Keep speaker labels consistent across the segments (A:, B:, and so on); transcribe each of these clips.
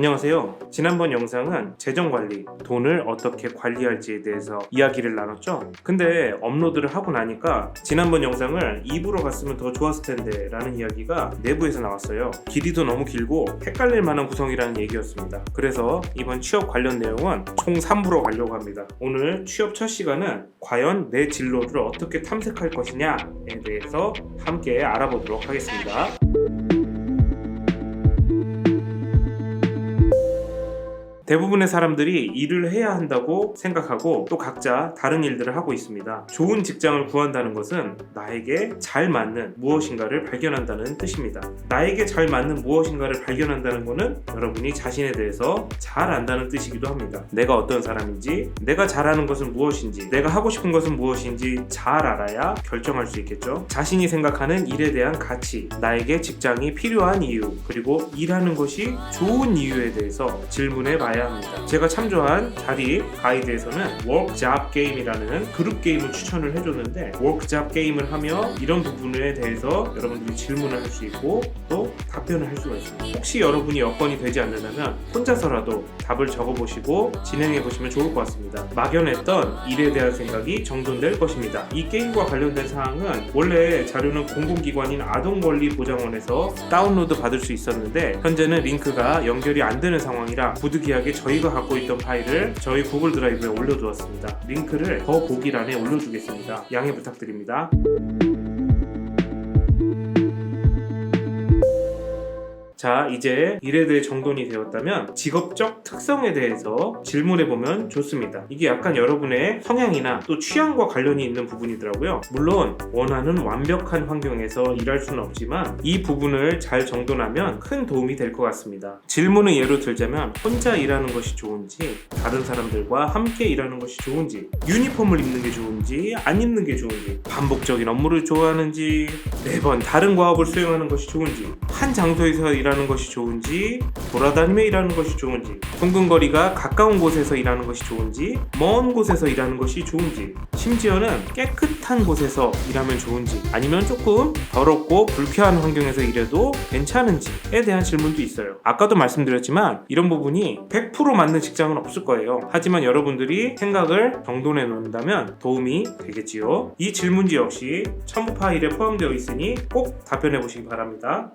A: 안녕하세요. 지난번 영상은 재정 관리, 돈을 어떻게 관리할지에 대해서 이야기를 나눴죠. 근데 업로드를 하고 나니까 지난번 영상을 입으로 갔으면 더 좋았을 텐데 라는 이야기가 내부에서 나왔어요. 길이도 너무 길고 헷갈릴 만한 구성이라는 얘기였습니다. 그래서 이번 취업 관련 내용은 총 3부로 가려고 합니다. 오늘 취업 첫 시간은 과연 내 진로를 어떻게 탐색할 것이냐에 대해서 함께 알아보도록 하겠습니다. 대부분의 사람들이 일을 해야 한다고 생각하고 또 각자 다른 일들을 하고 있습니다. 좋은 직장을 구한다는 것은 나에게 잘 맞는 무엇인가를 발견한다는 뜻입니다. 나에게 잘 맞는 무엇인가를 발견한다는 것은 여러분이 자신에 대해서 잘 안다는 뜻이기도 합니다. 내가 어떤 사람인지, 내가 잘하는 것은 무엇인지, 내가 하고 싶은 것은 무엇인지 잘 알아야 결정할 수 있겠죠. 자신이 생각하는 일에 대한 가치, 나에게 직장이 필요한 이유, 그리고 일하는 것이 좋은 이유에 대해서 질문해 봐야 합니다. 제가 참조한 자리 가이드에서는 워크 잡 게임이라는 그룹 게임을 추천을 해줬는데 워크 잡 게임을 하며 이런 부분에 대해서 여러분들이 질문을 할 수 있고 또 답변을 할 수가 있습니다. 혹시 여러분이 여건이 되지 않는다면 혼자서라도 답을 적어보시고 진행해 보시면 좋을 것 같습니다. 막연했던 일에 대한 생각이 정돈될 것입니다. 이 게임과 관련된 사항은 원래 자료는 공공기관인 아동권리보장원에서 다운로드 받을 수 있었는데 현재는 링크가 연결이 안 되는 상황이라 부득이하게 저희가 갖고 있던 파일을 저희 구글 드라이브에 올려두었습니다. 링크를 더 보기란에 올려두겠습니다. 양해 부탁드립니다. 자, 이제 일에 대해 정돈이 되었다면 직업적 특성에 대해서 질문해 보면 좋습니다. 이게 약간 여러분의 성향이나 또 취향과 관련이 있는 부분이더라고요. 물론 원하는 완벽한 환경에서 일할 수는 없지만 이 부분을 잘 정돈하면 큰 도움이 될 것 같습니다. 질문을 예로 들자면 혼자 일하는 것이 좋은지 다른 사람들과 함께 일하는 것이 좋은지 유니폼을 입는 게 좋은지 안 입는 게 좋은지 반복적인 업무를 좋아하는지 매번 다른 과업을 수행하는 것이 좋은지 한 장소에서 일하는 것이 좋은지 돌아다니며 일하는 것이 좋은지 둥근거리가 가까운 곳에서 일하는 것이 좋은지 먼 곳에서 일하는 것이 좋은지 심지어는 깨끗한 곳에서 일하면 좋은지 아니면 조금 더럽고 불쾌한 환경에서 일해도 괜찮은지에 대한 질문도 있어요. 아까도 말씀드렸지만 이런 부분이 100% 맞는 직장은 없을 거예요. 하지만 여러분들이 생각을 정돈해 놓는다면 도움이 되겠지요. 이 질문지 역시 첨부 파일에 포함되어 있으니 꼭 답변해 보시기 바랍니다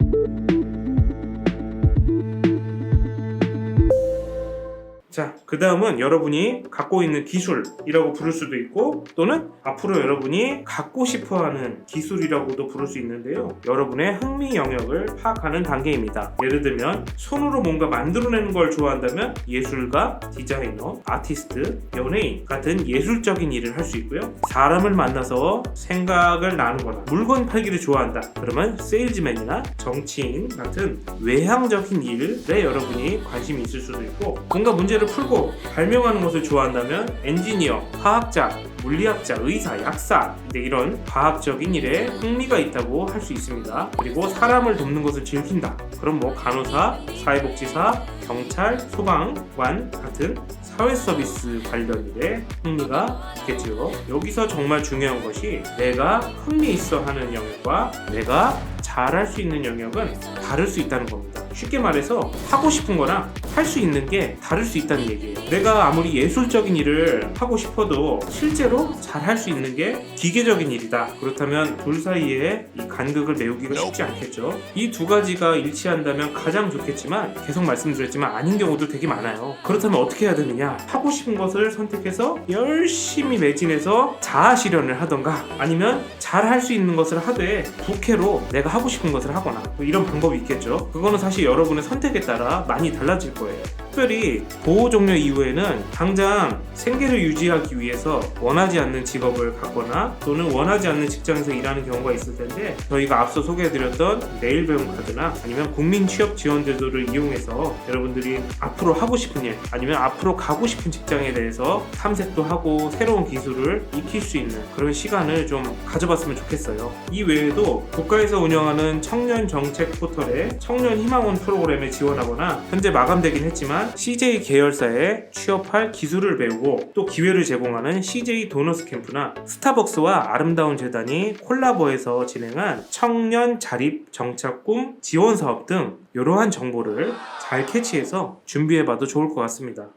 A: 자, 그 다음은 여러분이 갖고 있는 기술이라고 부를 수도 있고, 또는 앞으로 여러분이 갖고 싶어 하는 기술이라고도 부를 수 있는데요. 여러분의 흥미 영역을 파악하는 단계입니다. 예를 들면, 손으로 뭔가 만들어내는 걸 좋아한다면, 예술가, 디자이너, 아티스트, 연예인 같은 예술적인 일을 할 수 있고요. 사람을 만나서 생각을 나누거나, 물건 팔기를 좋아한다. 그러면 세일즈맨이나 정치인 같은 외향적인 일에 여러분이 관심이 있을 수도 있고, 뭔가 문제를 풀고 발명하는 것을 좋아한다면 엔지니어, 화학자, 물리학자, 의사, 약사 이런 과학적인 일에 흥미가 있다고 할 수 있습니다. 그리고 사람을 돕는 것을 즐긴다. 그럼 뭐 간호사, 사회복지사, 경찰, 소방관 같은 사회 서비스 관련 일에 흥미가 있겠죠. 여기서 정말 중요한 것이 내가 흥미 있어 하는 영역과 내가 잘할 수 있는 영역은 다를 수 있다는 겁니다. 쉽게 말해서 하고 싶은 거랑 할 수 있는 게 다를 수 있다는 얘기예요. 내가 아무리 예술적인 일을 하고 싶어도 실제로 잘 할 수 있는 게 기계적인 일이다. 그렇다면 둘 사이에 이 간극을 메우기가 쉽지 않겠죠. 이 두 가지가 일치한다면 가장 좋겠지만 계속 말씀드렸지만 아닌 경우도 되게 많아요. 그렇다면 어떻게 해야 되느냐? 하고 싶은 것을 선택해서 열심히 매진해서 자아 실현을 하던가 아니면 잘 할 수 있는 것을 하되 부캐로 내가 하고 싶은 것을 하거나 뭐 이런 방법이 있겠죠. 그거는 사실 여러분의 선택에 따라 많이 달라질 거예요. 특별히 보호 종료 이후에는 당장 생계를 유지하기 위해서 원하지 않는 직업을 갖거나 또는 원하지 않는 직장에서 일하는 경우가 있을 텐데 저희가 앞서 소개해드렸던 내일 배움 카드나 아니면 국민 취업 지원 제도를 이용해서 여러분들이 앞으로 하고 싶은 일 아니면 앞으로 가고 싶은 직장에 대해서 탐색도 하고 새로운 기술을 익힐 수 있는 그런 시간을 좀 가져봤으면 좋겠어요. 이 외에도 국가에서 운영하는 청년 정책 포털에 청년 희망원 프로그램에 지원하거나 현재 마감되긴 했지만 CJ 계열사에 취업할 기술을 배우고 또 기회를 제공하는 CJ 도너스 캠프나 스타벅스와 아름다운 재단이 콜라보해서 진행한 청년 자립 정착 꿈 지원 사업 등 이러한 정보를 잘 캐치해서 준비해봐도 좋을 것 같습니다.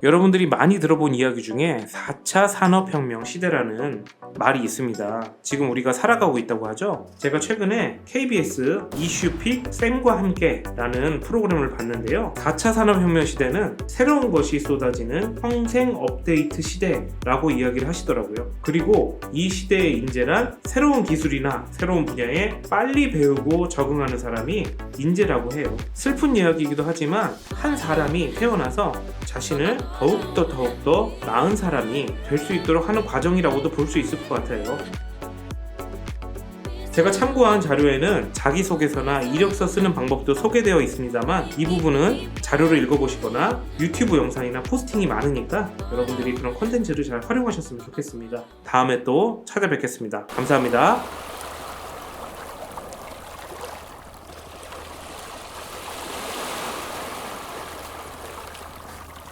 A: 여러분들이 많이 들어본 이야기 중에 4차 산업혁명 시대라는 말이 있습니다. 지금 우리가 살아가고 있다고 하죠. 제가 최근에 KBS 이슈픽 쌤과 함께 라는 프로그램을 봤는데요. 4차 산업혁명 시대는 새로운 것이 쏟아지는 평생 업데이트 시대라고 이야기를 하시더라고요. 그리고 이 시대의 인재란 새로운 기술이나 새로운 분야에 빨리 배우고 적응하는 사람이 인재라고 해요. 슬픈 이야기이기도 하지만 한 사람이 태어나서 자신을 더욱더 더욱더 나은 사람이 될 수 있도록 하는 과정이라고도 볼 수 있을 것 같아요. 제가 참고한 자료에는 자기소개서나 이력서 쓰는 방법도 소개되어 있습니다만 이 부분은 자료를 읽어보시거나 유튜브 영상이나 포스팅이 많으니까 여러분들이 그런 콘텐츠를 잘 활용하셨으면 좋겠습니다. 다음에 또 찾아뵙겠습니다. 감사합니다.